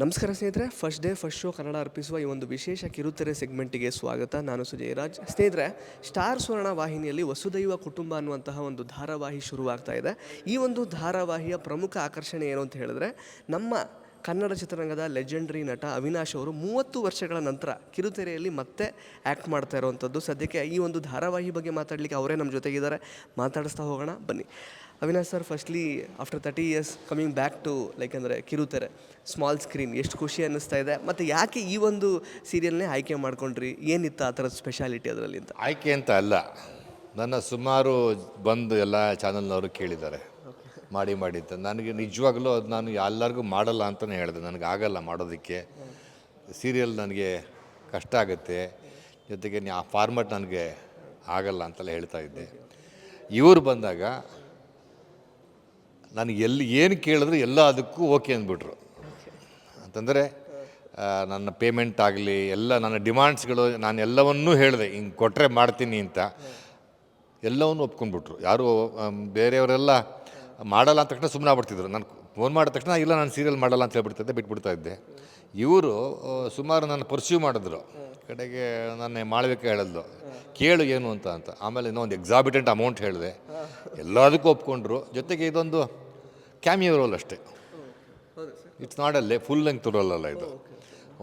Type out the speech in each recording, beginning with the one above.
ನಮಸ್ಕಾರ ಸ್ನೇಹಿತರೆ first day first show Kannada ಅರ್ಪಿಸುವ ಈ ಒಂದು ವಿಶೇಷ ಕಿರುತೆರೆ ಸೆಗ್ಮೆಂಟಿಗೆ ಸ್ವಾಗತ. ನಾನು ಸುಜಯ್ ರಾಜ್ ಸ್ನೇಹಿತರೆ ಸ್ಟಾರ್ ಸುವರ್ಣ ವಾಹಿನಿಯಲ್ಲಿ ವಸುದೈವ ಕುಟುಂಬ ಅನ್ನುವಂತಹ ಒಂದು ಧಾರಾವಾಹಿ ಶುರುವಾಗ್ತಾ ಇದೆ. ಈ ಒಂದು ಧಾರಾವಾಹಿಯ ಪ್ರಮುಖ ಆಕರ್ಷಣೆ ಏನು ಅಂತ ಹೇಳಿದ್ರೆ, ನಮ್ಮ ಕನ್ನಡ ಚಿತ್ರರಂಗದ ಲೆಜೆಂಡ್ರಿ ನಟ ಅವಿನಾಶ್ ಅವರು ಮೂವತ್ತು ವರ್ಷಗಳ ನಂತರ ಕಿರುತೆರೆಯಲ್ಲಿ ಮತ್ತೆ ಆ್ಯಕ್ಟ್ ಮಾಡ್ತಾ ಇರುವಂಥದ್ದು. ಸದ್ಯಕ್ಕೆ ಈ ಒಂದು ಧಾರಾವಾಹಿ ಬಗ್ಗೆ ಮಾತಾಡಲಿಕ್ಕೆ ಅವರೇ ನಮ್ಮ ಜೊತೆಗಿದ್ದಾರೆ. ಮಾತಾಡಿಸ್ತಾ ಹೋಗೋಣ, ಬನ್ನಿ. Avinash sir firstly after thirty years coming back to like ಅಂದರೆ ಕಿರುತೆರೆ ಸ್ಮಾಲ್ ಸ್ಕ್ರೀನ್ ಎಷ್ಟು ಖುಷಿ ಅನ್ನಿಸ್ತಾ ಇದೆ. ಮತ್ತು ಯಾಕೆ ಈ ಒಂದು ಸೀರಿಯಲ್ನೇ ಆಯ್ಕೆ ಮಾಡ್ಕೊಂಡ್ರಿ? ಏನಿತ್ತು ಆ ಥರದ ಸ್ಪೆಷಾಲಿಟಿ ಅದರಲ್ಲಿ ಅಂತ? ಆಯ್ಕೆ ಅಂತ ಅಲ್ಲ. ನನ್ನ ಸುಮಾರು ಬಂದು ಎಲ್ಲ ಚಾನಲ್ನವರು ಕೇಳಿದ್ದಾರೆ. ಮಾಡಿ ಮಾಡಿ ಅಂತ. ನನಗೆ ನಿಜವಾಗ್ಲೂ ಅದು ನಾನು ಎಲ್ಲರಿಗೂ ಮಾಡಲ್ಲ ಅಂತಲೇ ಹೇಳಿದೆ. ನನಗೆ ಆಗಲ್ಲ ಮಾಡೋದಕ್ಕೆ. ಸೀರಿಯಲ್ ನನಗೆ ಕಷ್ಟ ಆಗುತ್ತೆ. ಜೊತೆಗೆ ಆ ಫಾರ್ಮೆಟ್ ನನಗೆ ಆಗಲ್ಲ ಅಂತಲೇ ಹೇಳ್ತಾ ಇದ್ದೆ. ಇವರು ಬಂದಾಗ ನನಗೆ ಎಲ್ಲಿ ಏನು ಕೇಳಿದ್ರು ಎಲ್ಲ ಅದಕ್ಕೂ ಓಕೆ ಅಂದ್ಬಿಟ್ರು. ಅಂತಂದರೆ ನನ್ನ ಪೇಮೆಂಟ್ ಆಗಲಿ, ಎಲ್ಲ ನನ್ನ ಡಿಮಾಂಡ್ಸ್ಗಳು ನಾನು ಎಲ್ಲವನ್ನೂ ಹೇಳಿದೆ, ಹಿಂಗೆ ಕೊಟ್ಟರೆ ಮಾಡ್ತೀನಿ ಅಂತ. ಎಲ್ಲವನ್ನೂ ಒಪ್ಕೊಂಡ್ಬಿಟ್ರು. ಯಾರು ಬೇರೆಯವರೆಲ್ಲ ಮಾಡಲ್ಲ ಅಂತ ತಕ್ಷಣ ಸುಮ್ಮನೆ ಆಗ್ಬಿಡ್ತಿದ್ರು. ನಾನು ಫೋನ್ ಮಾಡಿದ ತಕ್ಷಣ, ಇಲ್ಲ, ನಾನು ಸೀರಿಯಲ್ ಮಾಡಲ್ಲ ಅಂತ ಹೇಳ್ಬಿಡ್ತಿದ್ದೆ, ಬಿಟ್ಬಿಡ್ತಾ ಇದ್ದೆ. ಇವರು ಸುಮಾರು ನಾನು ಪರ್ಸ್ಯೂ ಮಾಡಿದ್ರು. ಕಡೆಗೆ ನಾನು ಮಾಡಬೇಕು ಹೇಳಿದ್ಲು ಕೇಳು ಏನು ಅಂತ ಅಂತ. ಆಮೇಲೆ ಇನ್ನೊಂದು ಎಕ್ಸಾಬಿಟೆಂಟ್ ಅಮೌಂಟ್ ಹೇಳಿದೆ. ಎಲ್ಲದಕ್ಕೂ ಒಪ್ಕೊಂಡ್ರು. ಜೊತೆಗೆ ಇದೊಂದು ಕ್ಯಾಮಿಯೋ ರೋಲ್ ಅಷ್ಟೇ. ಇಟ್ಸ್ ನಾಟ್ ಅಲ್ಲೇ ಫುಲ್ ಲೆಂತ್ ರೋಲ್ ಅಲ್ಲ ಇದು.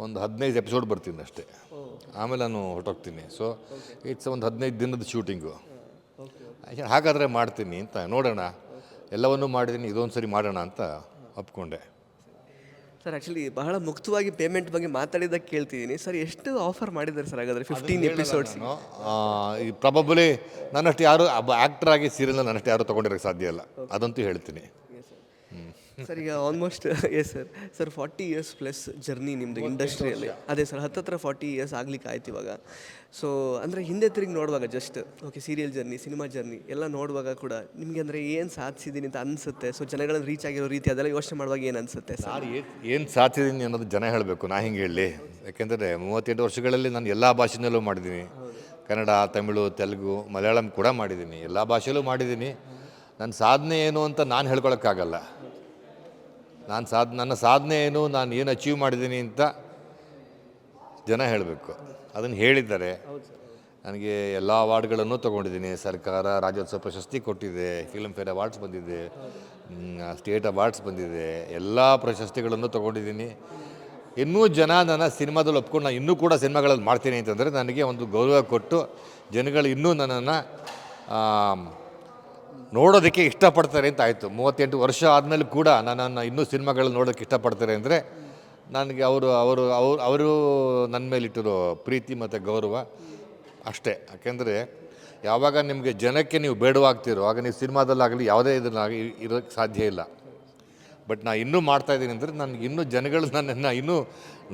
ಒಂದು ಹದಿನೈದು ಎಪಿಸೋಡ್ ಬರ್ತೀನಿ ಅಷ್ಟೇ. ಆಮೇಲೆ ನಾನು ಹೊರಟೋಗ್ತೀನಿ. ಸೊ ಇಟ್ಸ್ ಒಂದು ಹದಿನೈದು ದಿನದ ಶೂಟಿಂಗು ಹಾಗಾದರೆ ಮಾಡ್ತೀನಿ ಅಂತ. ನೋಡೋಣ. ಎಲ್ಲವನ್ನೂ ಮಾಡಿದ್ದೀನಿ ಇದೊಂದು ಸರಿ ಮಾಡೋಣ ಅಂತ ಒಪ್ಕೊಂಡೆ. ಸರ್ ಆ್ಯಕ್ಚುಲಿ ಬಹಳ ಮುಕ್ತವಾಗಿ ಪೇಮೆಂಟ್ ಬಗ್ಗೆ ಮಾತಾಡಿದಾಗ ಕೇಳ್ತಿದ್ದೀನಿ. ಸರ್ ಎಷ್ಟು ಆಫರ್ ಮಾಡಿದ್ದಾರೆ ಸರ್ ಹಾಗಾದರೆ? ಫಿಫ್ಟೀನ್ ಎಪಿಸೋಡ್ಸ್ ಈ ಪ್ರಾಬಬಲಿ ನನ್ನಷ್ಟು ಯಾರು ಒಬ್ಬ ಆ್ಯಕ್ಟರ್ ಆಗಿ ಸೀರಿಯಲ್ನ ನನ್ನಷ್ಟು ಯಾರು ತೊಗೊಂಡಿರೋಕ್ಕೆ ಸಾಧ್ಯ ಇಲ್ಲ. ಅದಂತೂ ಹೇಳ್ತೀನಿ. ಸರ್ ಈಗ almost yes sir sir forty years plus journey ನಿಮ್ಮದು ಇಂಡಸ್ಟ್ರಿಯಲ್ಲಿ ಅದೇ ಸರ್ ಹತ್ತತ್ರ ಫಾರ್ಟಿ ಇಯರ್ಸ್ ಆಗ್ಲಿಕ್ಕೆ ಆಯ್ತು ಇವಾಗ. ಸೊ ಅಂದರೆ ಹಿಂದೆ ತಿರುಗಿ ನೋಡುವಾಗ just okay serial journey cinema journey ಎಲ್ಲ ನೋಡುವಾಗ ಕೂಡ ನಿಮಗೆ ಅಂದರೆ ಏನು ಸಾಧಿಸಿದ್ದೀನಿ ಅಂತ ಅನಿಸುತ್ತೆ? ಸೊ ಜನಗಳನ್ನು ರೀಚ್ ಆಗಿರೋ ರೀತಿ ಅದೆಲ್ಲ ಯೋಚನೆ ಮಾಡುವಾಗ ಏನು ಅನಿಸುತ್ತೆ ಸರ್ ಏನು ಸಾಧಿಸಿದ್ದೀನಿ ಅನ್ನೋದು ಜನ ಹೇಳಬೇಕು ನಾ ಹಿಂಗೆ ಹೇಳಿ. ಯಾಕೆಂದರೆ ಮೂವತ್ತೆಂಟು ವರ್ಷಗಳಲ್ಲಿ ನಾನು ಎಲ್ಲ ಭಾಷೆನಲ್ಲೂ ಮಾಡಿದ್ದೀನಿ ಕನ್ನಡ ತಮಿಳು ತೆಲುಗು ಮಲಯಾಳಂ ಕೂಡ ಮಾಡಿದ್ದೀನಿ ಎಲ್ಲ ಭಾಷೆಯಲ್ಲೂ ಮಾಡಿದ್ದೀನಿ ನನ್ನ ಸಾಧನೆ ಏನು ಅಂತ ನಾನು ಹೇಳ್ಕೊಳಕ್ಕಾಗಲ್ಲ. ನಾನು ಸಾಧ್ ನನ್ನ ಸಾಧನೆ ಏನು ನಾನು ಏನು ಅಚೀವ್ ಮಾಡಿದ್ದೀನಿ ಅಂತ ಜನ ಹೇಳಬೇಕು. ಅದನ್ನು ಹೇಳಿದ್ದಾರೆ. ನನಗೆ ಎಲ್ಲ ಅವಾರ್ಡ್ಗಳನ್ನು ತೊಗೊಂಡಿದ್ದೀನಿ. ಸರ್ಕಾರ ರಾಜ್ಯೋತ್ಸವ ಪ್ರಶಸ್ತಿ ಕೊಟ್ಟಿದೆ ಫಿಲ್ಮ್ ಫೇರ್ ಅವಾರ್ಡ್ಸ್ ಬಂದಿದೆ ಸ್ಟೇಟ್ ಅವಾರ್ಡ್ಸ್ ಬಂದಿದೆ ಎಲ್ಲ ಪ್ರಶಸ್ತಿಗಳನ್ನು ತೊಗೊಂಡಿದ್ದೀನಿ. ಇನ್ನೂ ಜನ ನನ್ನ ಸಿನಿಮಾದಲ್ಲಿ ಒಪ್ಕೊಂಡು ನಾನು ಇನ್ನೂ ಕೂಡ ಸಿನಿಮಾಗಳಲ್ಲಿ ಮಾಡ್ತೀನಿ ಅಂತಂದರೆ ನನಗೆ ಒಂದು ಗೌರವ ಕೊಟ್ಟು ಜನಗಳು ಇನ್ನೂ ನನ್ನನ್ನು ನೋಡೋದಕ್ಕೆ ಇಷ್ಟಪಡ್ತಾರೆ ಅಂತ ಆಯಿತು. ಮೂವತ್ತೆಂಟು ವರ್ಷ ಆದಮೇಲೆ ಕೂಡ ನನ್ನನ್ನು ಇನ್ನೂ ಸಿನಿಮಾಗಳು ನೋಡೋಕ್ಕೆ ಇಷ್ಟಪಡ್ತಾರೆ ಅಂದರೆ ನನಗೆ ಅವರು ಅವರು ಅವರು ಅವರು ನನ್ನ ಮೇಲಿಟ್ಟಿರೋ ಪ್ರೀತಿ ಮತ್ತು ಗೌರವ ಅಷ್ಟೇ. ಯಾಕೆಂದರೆ ಯಾವಾಗ ನಿಮಗೆ ಜನಕ್ಕೆ ನೀವು ಬೇಡವಾಗ್ತಿರೋ, ಆಗ ನೀವು ಸಿನಿಮಾದಲ್ಲಾಗಲಿ ಯಾವುದೇ ಇದನ್ನಾಗಲಿ ಇರೋಕ್ಕೆ ಸಾಧ್ಯ ಇಲ್ಲ. ಬಟ್ ನಾನು ಇನ್ನೂ ಮಾಡ್ತಾ ಇದ್ದೀನಿ ಅಂದರೆ ನನಗೆ ಇನ್ನೂ ಜನಗಳು ನನ್ನನ್ನು ಇನ್ನೂ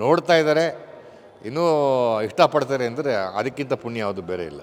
ನೋಡ್ತಾ ಇದ್ದಾರೆ, ಇನ್ನೂ ಇಷ್ಟಪಡ್ತಾರೆ ಅಂದರೆ ಅದಕ್ಕಿಂತ ಪುಣ್ಯ ಯಾವುದು ಬೇರೆ ಇಲ್ಲ.